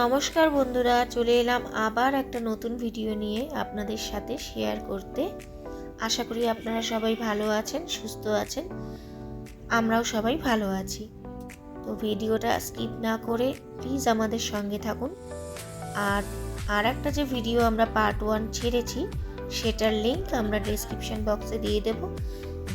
নমস্কার বন্ধুরা, চলে এলাম আবার একটা নতুন ভিডিও নিয়ে আপনাদের সাথে শেয়ার করতে। আশা করি আপনারা সবাই ভালো আছেন, সুস্থ আছেন। আমরাও সবাই ভালো আছি। তো ভিডিওটা স্কিপ না করে প্লিজ আমাদের সঙ্গে থাকুন। আর আর একটা যে ভিডিও আমরা পার্ট ওয়ান ছেড়েছি, সেটার লিংক আমরা ডিসক্রিপশন বক্সে দিয়ে দেব।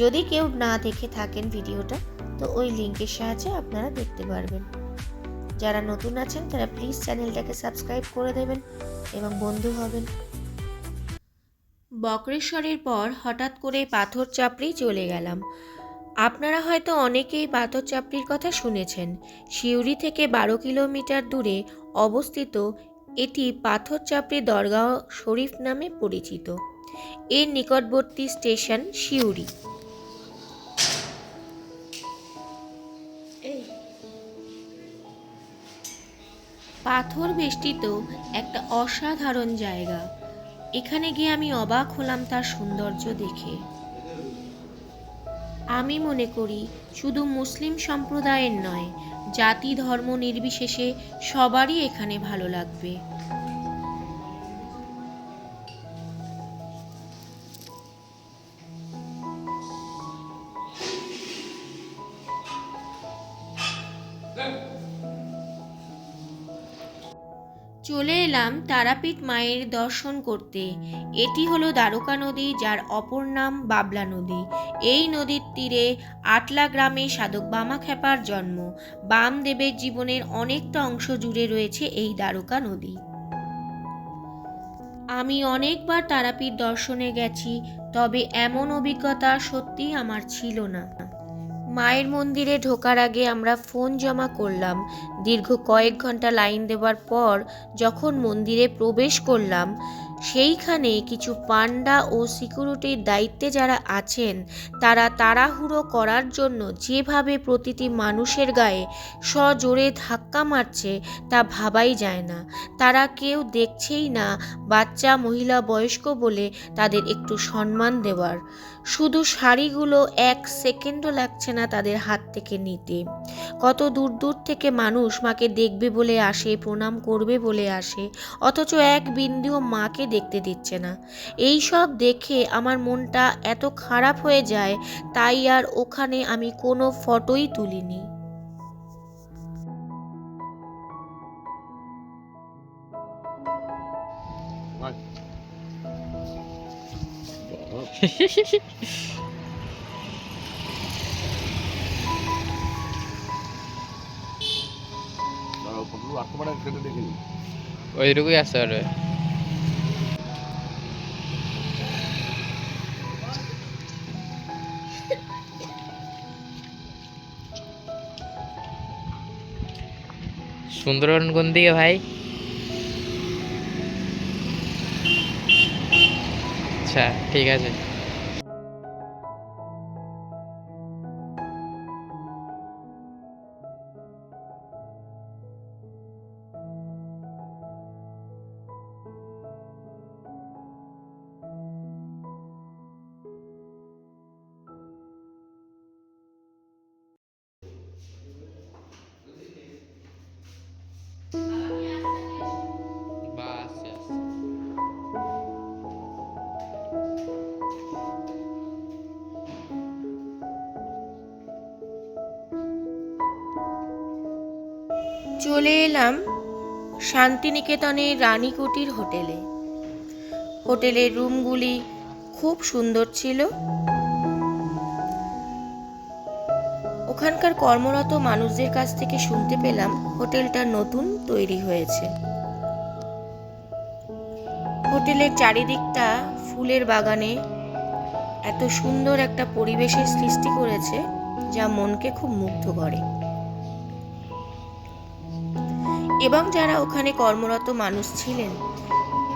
যদি কেউ না দেখে থাকেন ভিডিওটা তো ওই লিঙ্কের সাহায্যে আপনারা দেখতে পারবেন। যারা নতুন আছেন, তারা প্লিজ চ্যানেলটাকে সাবস্ক্রাইব করে দেবেন এবং বন্ধু হবেন। বক্রেশ্বরের পর হঠাৎ করে পাথর চাপড়ি চলে গেলাম। আপনারা হয়তো অনেকেই পাথর চাপড়ির কথা শুনেছেন। সিউড়ি থেকে বারো কিলোমিটার দূরে অবস্থিত এটি পাথর চাপড়ি দরগাহ শরীফ নামে পরিচিত। এর নিকটবর্তী স্টেশন সিউড়ি। পাথর বেষ্টিত একটা অসাধারণ জায়গা। এখানে গিয়ে আমি অবাক হলাম তার সৌন্দর্য দেখে। আমি মনে করি, শুধু মুসলিম সম্প্রদায়ের নয়, জাতি ধর্ম নির্বিশেষে সবারই এখানে ভালো লাগবে। চলে এলাম তারাপীঠ মায়ের দর্শন করতে। এটি হলো দ্বারকা নদী, যার অপর নাম বাবলা নদী। এই নদীর তীরে আটলা গ্রামে সাধক বামা খেপার জন্ম। বামদেবের জীবনের অনেকটা অংশ জুড়ে রয়েছে এই দ্বারকা নদী। আমি অনেকবার তারাপীঠ দর্শনে গেছি, তবে এমন অভিজ্ঞতা সত্যিই আমার ছিল না। মায়ের মন্দিরে ঢোকার আগে আমরা ফোন জমা করলাম। দীর্ঘ কয়েক ঘণ্টা লাইন দেওয়ার পর যখন মন্দিরে প্রবেশ করলাম, সেইখানে কিছু পান্ডা ও সিকিউরিটির দায়িত্বে যারা আছেন, তারা তাড়াহুড়ো করার জন্য যেভাবে প্রতিটি মানুষের গায়ে সজোরে ধাক্কা মারছে তা ভাবাই যায় না। তারা কেউ দেখছেই না বাচ্চা, মহিলা, বয়স্ক বলে তাদের একটু সম্মান দেওয়ার। শুধু শাড়িগুলো এক সেকেন্ডও লাগছে না তাদের হাত থেকে নিতে। কত দূর দূর থেকে মানুষ মাকে দেখবে বলে আসে, প্রণাম করবে বলে আসে, অথচ এক বিন্দুও মাকে দেখতে দিচ্ছে না। এই সব দেখে আমার মনটা এত খারাপ হয়ে যায়, তাই আর ওখানে আমি কোনো ফটোই তুলিনি। ওইটুকুই আছে আর। সুন্দরবন কোন দিকে ভাই। আচ্ছা ঠিক আছে। চলে এলাম শান্তিনিকেতনের রানীকুটির হোটেলে। হোটেলের রুমগুলি খুব সুন্দর ছিল। ওখানকার কর্মরত মানুষদের কাছ থেকে শুনতে পেলাম হোটেলটা নতুন তৈরি হয়েছে। হোটেলের চারিদিকটা ফুলের বাগানে এত সুন্দর একটা পরিবেশের সৃষ্টি করেছে, যা মনকে খুব মুগ্ধ করে। এবং যারা ওখানে কর্মরত মানুষ ছিলেন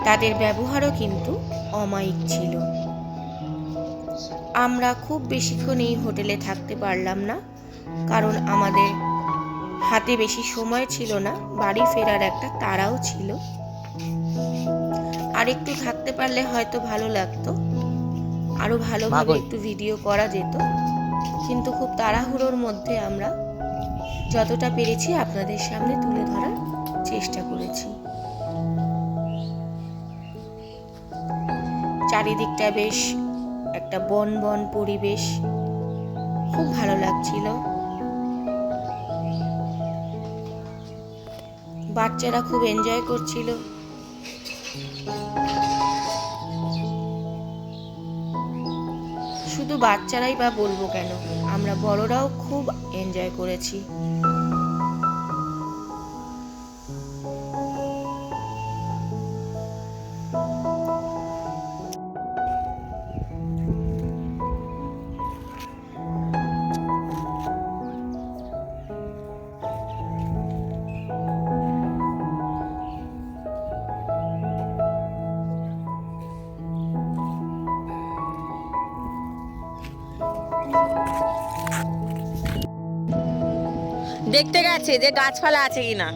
তাদের ব্যবহারও কিন্তু অমায়িক ছিল। আমরা খুব বেশিক্ষণ এই হোটেলে থাকতে পারলাম না কারণ আমাদের হাতে বেশি সময় ছিল না বাড়ি ফেরার একটা তারাও ছিল। আর একটু থাকতে পারলে হয়তো ভালো লাগতো আরও ভালোভাবে একটু ভিডিও করা যেত কিন্তু খুব তাড়াহুড়োর মধ্যে আমরা যতটা পেরেছি আপনাদের সামনে তুলে ধরার চেষ্টা করেছি। চারিদিকটা বেশ একটা বন বন পরিবেশ। খুব ভালো লাগছিল। বাচ্চারা খুব এনজয় করছিল। শুধু বাচ্চারাই বা বলব কেন? আমরা বড়রাও খুব এনজয় করেছি। দেখতে গেছে যে গাছপালা আছে কিনা।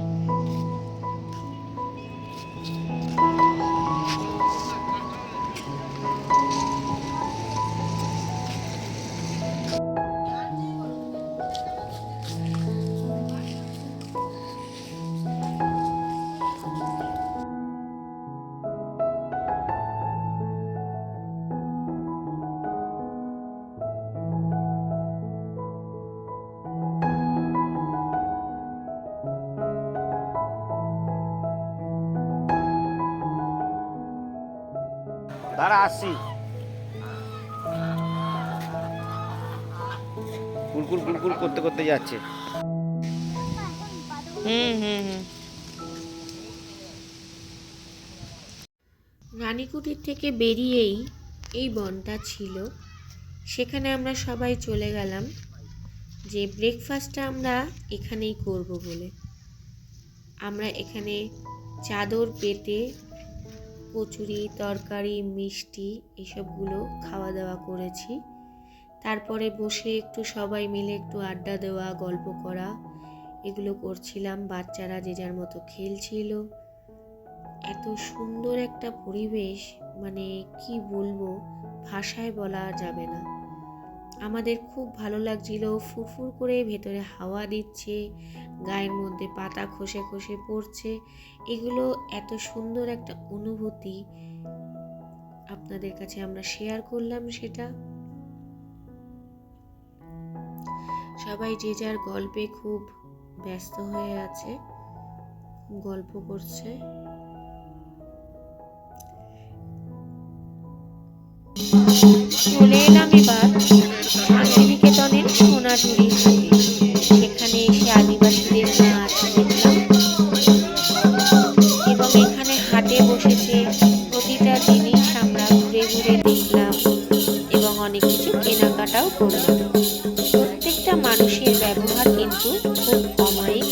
আসছি কুলকুল কুলকুল করতে করতে যাচ্ছে। হুম হুম হুম। রানীকুটির থেকে বেরিয়েই এই বনটা ছিল। সেখানে আমরা সবাই চলে গেলাম যে ব্রেকফাস্টটা আমরা এখানেই করব বলে। আমরা এখানে চাদর পেতে কচুরি, তরকারি, মিষ্টি এসবগুলো খাওয়া দাওয়া করেছি। তারপরে বসে একটু সবাই মিলে একটু আড্ডা দেওয়া, গল্প করা, এগুলো করছিলাম। বাচ্চারা যে যার মতো খেলছিল। এত সুন্দর একটা পরিবেশ মানে কি বলব, ভাষায় বলা যাবে না। আমাদের খুব ভালো লাগছিল। ফুরফুর করে ভেতরে হাওয়া দিচ্ছে, গায়ের মধ্যে পাতা খসে খসে পড়ছে। এগুলো এত সুন্দর একটা অনুভূতি আপনাদের কাছে আমরা শেয়ার করলাম সেটা। সবাই যে যার গল্পে খুব ব্যস্ত হয়ে আছে, গল্প করছে। চলে এলাম এবার শান্তিনিকেতনের এসে আদিবাসীদের নাচ দেখলাম এবং এখানে হাটে বসেছে প্রতিটা জিনিস আমরা ঘুরে ঘুরে দেখলাম এবং অনেক কিছু কেনাকাটাও করলাম। প্রত্যেকটা মানুষের ব্যবহার কিন্তু খুব অমায়িক।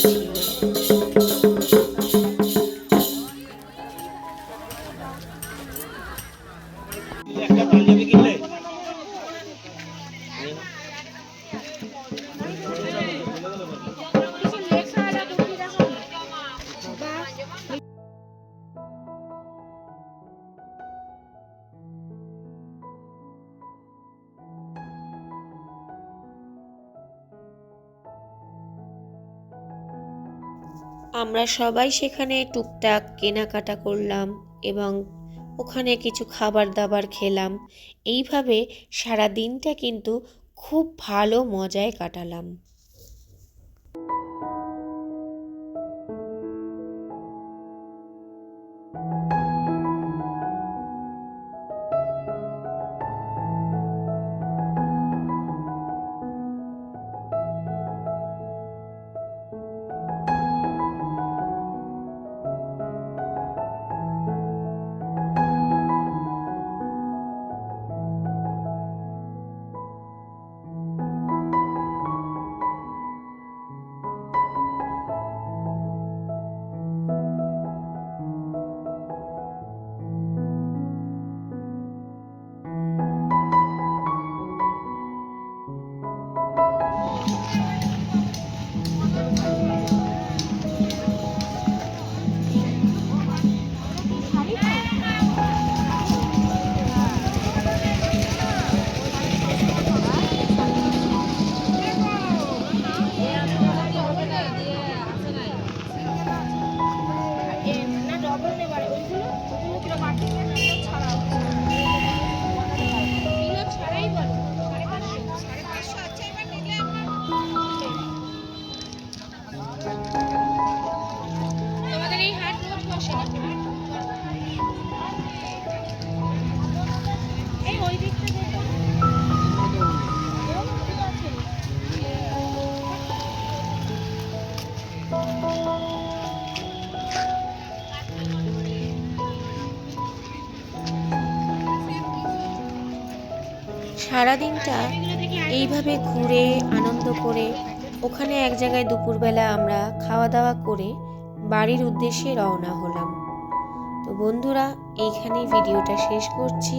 আমরা সবাই সেখানে টুকটাক কেনাকাটা করলাম এবং ওখানে কিছু খাবার দাবার খেলাম। এইভাবে সারা দিনটা কিন্তু খুব ভালো মজায় কাটালাম। সারাদিনটা এইভাবে ঘুরে, আনন্দ করে, ওখানে এক জায়গায় দুপুরবেলা আমরা খাওয়া দাওয়া করে বাড়ির উদ্দেশ্যে রওনা হলাম। তো বন্ধুরা, এইখানেই ভিডিওটা শেষ করছি।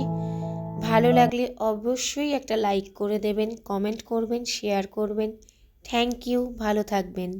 ভালো লাগলে অবশ্যই একটা লাইক করে দেবেন, কমেন্ট করবেন, শেয়ার করবেন। থ্যাংক ইউ, ভালো থাকবেন।